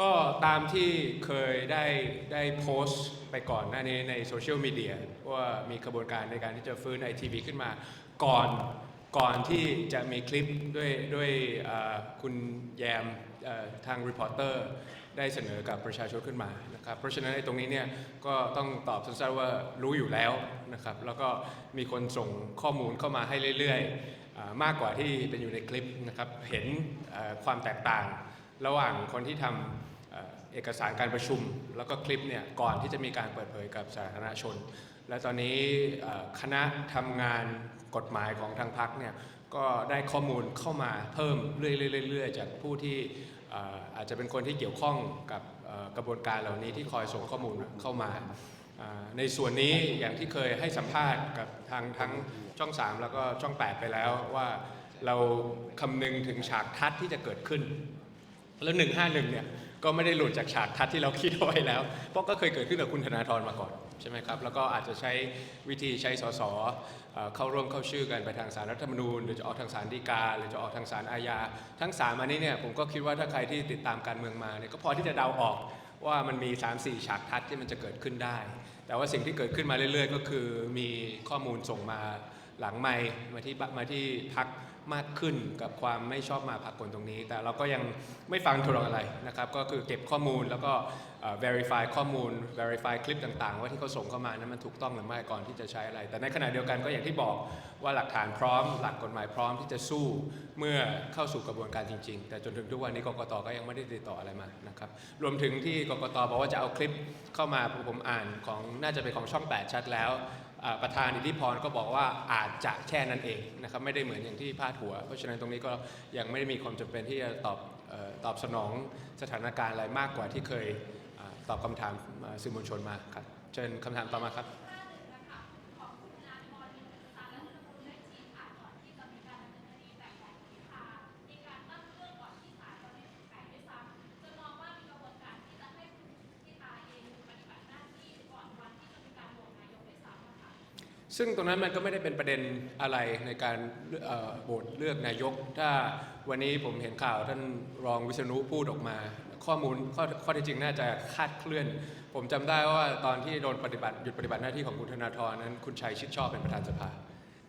ก็ตามที่เคยได้ได้โพสต์ไปก่อนหน้านี้ในโซเชียลมีเดียว่ามีกระบวนการในการที่จะฟื้นไอทีวีขึ้นมาก่อนก่อนที่จะมีคลิปด้วยด้วยคุณแยมทางรีพอร์เตอร์ได้เสนอกับประชาชนขึ้นมานะครับเพราะฉะนั้นในตรงนี้เนี่ยก็ต้องตอบสั้นๆว่ารู้อยู่แล้วนะครับแล้วก็มีคนส่งข้อมูลเข้ามาให้เรื่อยๆมากกว่าที่เป็นอยู่ในคลิปนะครับเห็นความแตกต่างระหว่างคนที่ทำ เอกสารการประชุม แล้วก็คลิปเนี่ยก่อนที่จะมีการเปิดเผยกับสาธารณชน และตอนนี้คณะทำงานกฎหมายของทางพักเนี่ยก็ได้ข้อมูลเข้ามาเพิ่มเรื่อยๆๆจากผู้ที่อาจจะเป็นคนที่เกี่ยวข้องกับกระบวนการเหล่านี้ที่คอยส่งข้อมูลเข้ามาในส่วนนี้อย่างที่เคยให้สัมภาษณ์กับทางทั้งช่อง 3 แล้วก็ช่อง 8 ไปแล้วว่าเราคำนึงถึงฉากทัดที่จะเกิดขึ้น แล้ว 151 เนี่ย ก็ไม่ได้หลุดจากฉากทัดที่เราคิดเอาไว้แล้ว เพราะก็เคยเกิดขึ้นกับคุณธนาธรมาก่อนใช่ไหมครับ แล้วก็อาจจะใช้วิธีใช้สสเอ่อเข้าร่วมเข้าชื่อกันไปทางสารรัฐธรรมนูญ หรือจะออกทางสารดีกา หรือจะออกทางสารอาญา ทั้งสามอันนี้เนี่ยผมก็คิดว่าถ้าใครที่ติดตามการเมืองมาเนี่ยก็พอที่จะเดาออกว่ามันมี 3-4 ฉากทัดที่มันจะเกิดขึ้นได้ แต่ว่าสิ่งที่เกิดขึ้นมาเรื่อย ๆ ก็คือมีข้อมูลส่งมาหลังไม่มาที่มาที่พัก มากขึ้นกับความไม่ชอบมาพากลตรงนี้ แต่เราก็ยังไม่ฟังทวงอะไรนะครับ ก็คือเก็บข้อมูลแล้วก็ verify ข้อมูล verify คลิปต่างๆ ว่าที่เขาส่งเข้ามานั้นมันถูกต้องหรือไม่ก่อนที่จะใช้อะไร แต่ในขณะเดียวกันก็อย่างที่บอกว่าหลักฐานพร้อม หลักกฎหมายพร้อมที่จะสู้เมื่อเข้าสู่กระบวนการจริง ๆ แต่จนถึงทุกวันนี้กกตก็ยังไม่ได้ติดต่ออะไรมานะครับรวมถึงที่กกตบอกว่าจะเอาคลิปเข้ามาผมอ่านของน่าจะเป็นของช่อง 8 ชัดแล้ว ประธานอิทธิพรก็บอกว่าอาจจะแค่นั้นเองนะครับไม่ได้เหมือนอย่างที่พาดหัว เพราะฉะนั้นตรงนี้ก็ยังไม่ได้มีความจำเป็นที่จะตอบตอบสนองสถานการณ์อะไรมากกว่าที่เคยตอบคำถามสื่อมวลชนมาครับเชิญคำถามต่อมาครับ ซึ่งตรงนั้นมันก็ไม่ได้เป็นประเด็นอะไรในการโหวตเลือกนายก ถ้าวันนี้ผมเห็นข่าวท่านรองวิษณุพูดออกมา ข้อมูลข้อข้อเที่จริงน่าจะคาดเคลื่อน ผมจำได้ว่าตอนที่โดนปฏิบัติหยุดปฏิบัติหน้าที่ของคุณธนาธรนั้น คุณชัยชิดชอบเป็นประธานสภา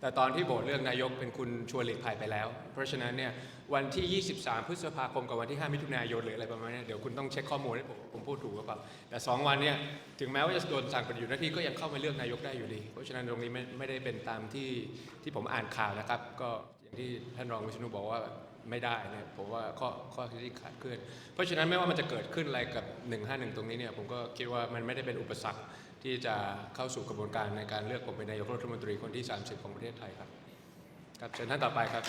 แต่ตอนที่โหวตเลือกนายกเป็นคุณชวนหลีกภัยไปแล้ว เพราะฉะนั้นเนี่ยวันที่ 23 พฤษภาคมกับวันที่ 5 มิถุนายนหรืออะไรประมาณนี้เดี๋ยวคุณต้องเช็คข้อมูลให้ผมผมพูดถูกหรือเปล่าแต่ 2 วันเนี่ยถึงแม้ว่าจะโดนสั่งปฏิบัติหน้าที่ก็ยังเข้ามาเลือกนายกได้อยู่ดี เพราะฉะนั้นตรงนี้ไม่ไม่ได้เป็นตามที่ที่ผมอ่านข่าวนะครับ ก็อย่างที่ท่านรองวิษณุบอกว่าไม่ได้เนี่ยผมว่าข้อข้อที่ขาดเคลื่อนเพราะฉะนั้นไม่ว่ามันจะเกิดขึ้นอะไรกับ 151 ตรงนี้เนี่ยผมก็คิดว่ามันไม่ได้เป็นอุปสรรค ที่จะเข้าสู่กระบวนการในการเลือกผมเป็นนายกรัฐมนตรีคนที่ 30 ของประเทศไทยครับครับเชิญท่านต่อไปครับ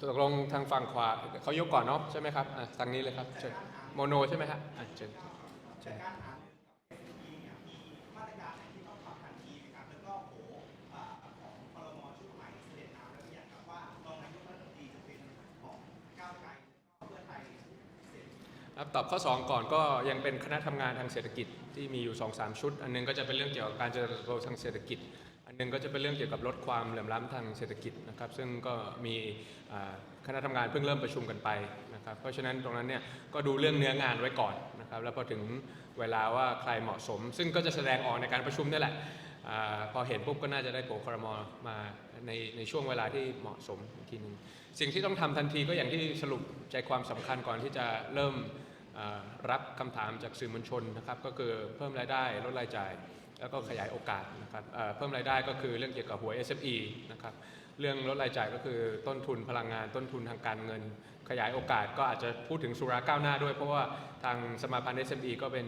ตกลงทางฝั่งขวาเขายกก่อนเนาะใช่ไหมครับอะทางนี้เลยครับเชิญโมโนใช่ไหมฮะอะเชิญเชิญ ครับตอบข้อ 2 ก่อนก็ยังเป็นคณะทำงานทางเศรษฐกิจที่มีอยู่ 2-3 ชุด อันหนึงก็จะเป็นเรื่องเกี่ยวกับการเจริญเติบโตทางเศรษฐกิจ อันหนึงก็จะเป็นเรื่องเกี่ยวกับลดความเหลื่อมล้ำทางเศรษฐกิจนะครับซึ่งก็มีคณะทำงานเพิ่งเริ่มประชุมกันไปนะครับเพราะฉะนั้นตรงนั้นเนี่ยก็ดูเรื่องเนื้องานไว้ก่อนนะครับแล้วพอถึงเวลาว่าใครเหมาะสม ซึ่งก็จะแสดงออกในการประชุมนี่แหละอพอเห็นปุ๊บก็น่าจะได้โผล่ครมมาในในช่วงเวลาที่เหมาะสมทีหนึงสิ่งที่ต้องทำทันทีก็อย่างที่สรุปใจความสำคัญก่อนที่จะเริ่ม รับคำถามจากสื่อมวลชนนะครับก็คือเพิ่มรายได้ลดรายจ่าย แล้วก็ขยายโอกาสนะครับเพิ่มรายได้ก็คือเรื่องเกี่ยวกับหัว SME นะครับเรื่องลดรายจ่ายก็คือต้นทุนพลังงาน ต้นทุนทางการเงิน ขยายโอกาสก็อาจจะพูดถึงสุราก้าวหน้าด้วย เพราะว่าทางสมาพันธ์ SME ก็เป็น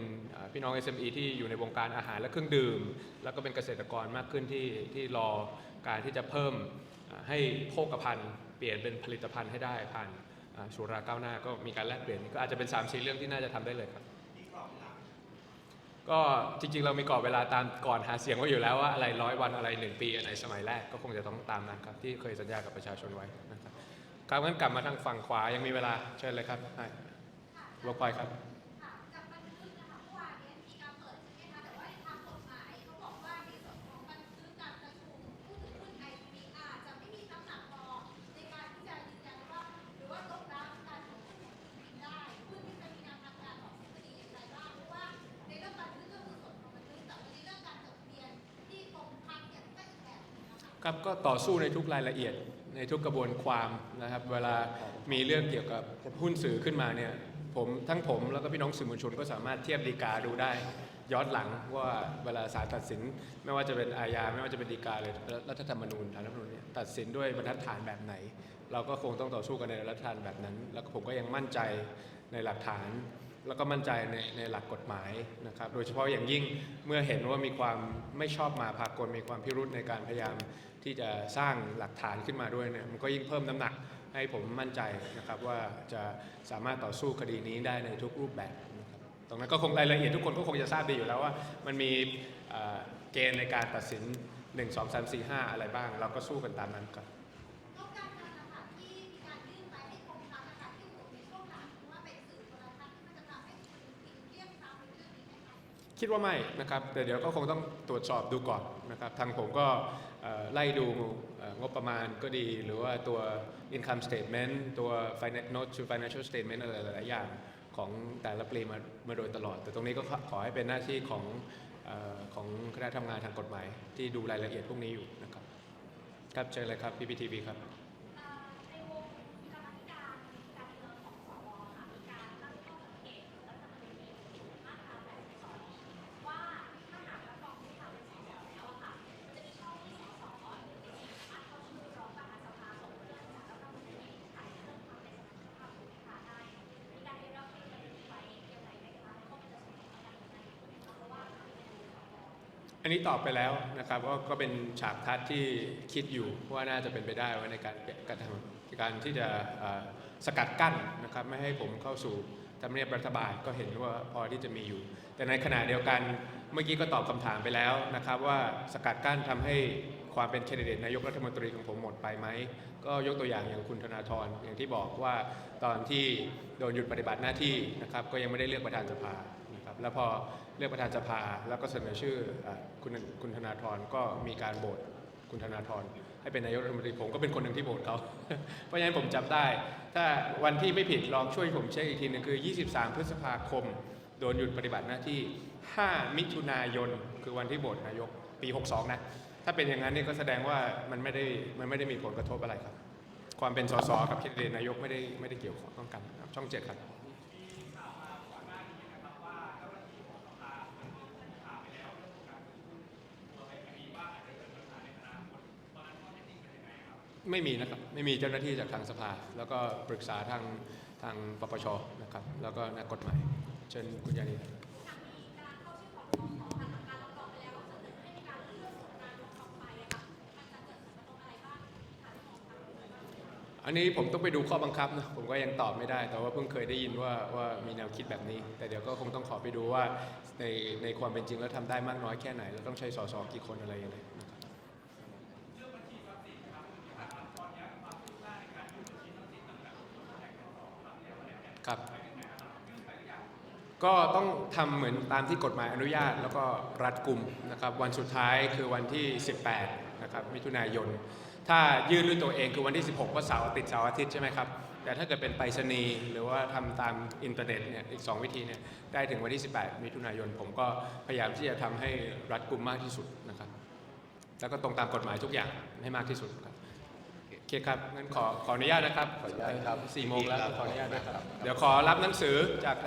พี่น้อง SME ที่อยู่ในวงการอาหารและเครื่องดื่ม แล้วก็เป็นเกษตรกรมากขึ้นที่ที่รอการที่จะเพิ่มให้โภคภัณฑ์เปลี่ยนเป็นผลิตภัณฑ์ให้ได้ผ่าน ชูราก้าวหน้าก็มีการแลกเปลี่ยนก็อาจจะเป็น3ามสี่เรื่องที่น่าจะทำได้เลยครับก็จริงๆ เรามีกรอบเวลาตามก่อนหาเสียงไว้อยู่แล้วว่าอะไรร้อยวันอะไรหนึ่งปีอะไรสมัยแรกก็คงจะต้องตามนั้นครับ ที่เคยสัญญากับประชาชนไว้นะครับครับงั้นกลับมาทางฝั่งขวายังมีเวลาเชิญเลยครับให้รบกวนครับบันทึกนะคะเมื่อวานนี้มีการเปิดใช่ไหมคะแต่ว่าในทางกฎหมายเขาบอกว่าในส่วนของบันทึกการประชุมผู้ถือหุ้นไอทีอาจจะไม่มีน้ำหนักพอในการที่จะยืนยันว่าหรือว่า ครับก็ต่อสู้ในทุกรายละเอียดในทุกกระบวนความนะครับ เวลามีเรื่องเกี่ยวกับหุ้นสื่อขึ้นมาเนี่ยผมทั้งผมแล้วก็พี่น้องสื่อมวลชนก็สามารถเทียบดีกาดูได้ ย้อนหลังว่าเวลาศาลตัดสิน ไม่ว่าจะเป็นอาญาไม่ว่าจะเป็นฎีกาเลยรัฐธรรมนูญฐานรัฐธรรมนูญเนี่ยตัดสินด้วยบรรทัดฐานแบบไหน เราก็คงต้องต่อสู้กันในรัฐธรรมแบบนั้น แล้วก็ผมก็ยังมั่นใจในหลักฐาน แล้วก็มั่นใจในในหลักกฎหมายนะครับ โดยเฉพาะอย่างยิ่งเมื่อเห็นว่ามีความไม่ชอบมาพากลมีความพิรุธในการพยายามที่จะสร้างหลักฐานขึ้นมาด้วยเนี่ยมันก็ยิ่งเพิ่มน้ำหนักให้ผมมั่นใจนะครับว่าจะสามารถต่อสู้คดีนี้ได้ในทุกรูปแบบนะครับตรงนั้นก็คงรายละเอียดทุกคนก็คงจะทราบดีอยู่แล้วว่า มันมีเอ่อเกณฑ์ในการตัดสิน 1 2 3 4 5 อะไรบ้าง เราก็สู้กันตามนั้นครับ คิดว่าไม่นะครับ แต่เดี๋ยวก็คงต้องตรวจสอบดูก่อนนะครับ ทางผมก็ไล่ดูงบประมาณก็ดี หรือว่าตัว income statement ตัว finance note to financial statement อะไรหลายๆอย่างของแต่ละปีมามาโดยตลอด แต่ตรงนี้ก็ขอให้เป็นหน้าที่ของอของคณะทำงานทางกฎหมายที่ดูรายละเอียดพวกนี้อยู่นะครับ ครับเชิญเลยครับ PPTV ครับ อันนี้ตอบไปแล้วนะครับก็ก็เป็นฉากทัดที่คิดอยู่ว่าน่าจะเป็นไปได้ว่าในการการทำการที่จะสกัดกั้นนะครับไม่ให้ผมเข้าสู่ทำเนียบรัฐบาลก็เห็นว่าพอที่จะมีอยู่ แต่ในขณะเดียวกันเมื่อกี้ก็ตอบคำถามไปแล้วนะครับ ว่าสกัดกั้นทำให้ความเป็นแคนดิเดตนายกรัฐมนตรีของผมหมดไปไหม ก็ยกตัวอย่างอย่างคุณธนาธรอย่างที่บอกว่าตอนที่โดนหยุดปฏิบัติหน้าที่นะครับก็ยังไม่ได้เลือกประธานสภานะครับแล้วพอ เลือกประธานสภาแล้วก็เสนอชื่ออคุณคุณธนาธรก็มีการโหวตคุณธนาธรให้เป็นนายกรัฐมนตรีผมก็เป็นคนหนึ่งที่โหวตเขาเพราะฉะนั้นผมจำได้ ถ้าวันที่ไม่ผิดลองช่วยผมเช็คอีกทีหนึงคือ 23 พฤษภาคม โดนหยุดปฏิบัติหน้าที่ 5 มิถุนายน คือวันที่โหวตนายกปี 62 นะ ถ้าเป็นอย่างนั้นนี่ก็แสดงว่ามันไม่ได้มันไม่ได้มีผลกระทบอะไรครับ ความเป็นสสกับคนดิเดตนายกไม่ได้ไม่ได้เกี่ยวข้องกันครับช่องเจ็ดครับ ไม่มีนะครับ ไม่มีเจ้าหน้าที่จากทางสภา แล้วก็ปรึกษาทางทางปปชนะครับ แล้วก็นักกฎหมาย เชิญคุณยานีครับหากมีการเข้าชื่อของสสผ่านการรับรองไปแล้วเสนอให้มีการเลื่อนส่งนายกต่อไปอะค่ะมันจะเกิดผลกระทบอะไรบ้างค่ะที่มองทางนี้บ้างอันนี้ผมต้องไปดูข้อบังคับนะผมก็ยังตอบไม่ได้ แต่ว่าเพิ่งเคยได้ยินว่าว่ามีแนวคิดแบบนี้ แต่เดี๋ยวก็คงต้องขอไปดูว่าในในความเป็นจริงแล้วทำได้มากน้อยแค่ไหน แล้วต้องใช้สสกี่คนอะไรยังไง ครับ ก็ต้องทำเหมือนตามที่กฎหมายอนุญาต แล้วก็รัดกลุ่มนะครับ วันสุดท้ายคือวันที่ 18 นะครับมิถุนายน ถ้ายื่นด้วยตัวเองคือวันที่ 16ว่าเสาร์ติดเสาร์อาทิตย์ใช่ไหมครับ แต่ถ้าเกิดเป็นไปรษณีย์หรือว่าทำตามอินเทอร์เน็ตเนี่ยอีก 2 วิธีเนี่ยได้ถึงวันที่ 18 มิถุนายน ผมก็พยายามที่จะทำให้รัดกลุ่มมากที่สุดนะครับ แล้วก็ตรงตามกฎหมายทุกอย่างให้มากที่สุดครับ คครับงั้นขอขออนุญาตนะครับขออนุญาตครับสี่โมงแล้วขออนุญาตนะครับครับเดี๋ยวขอรับหนังสือจาก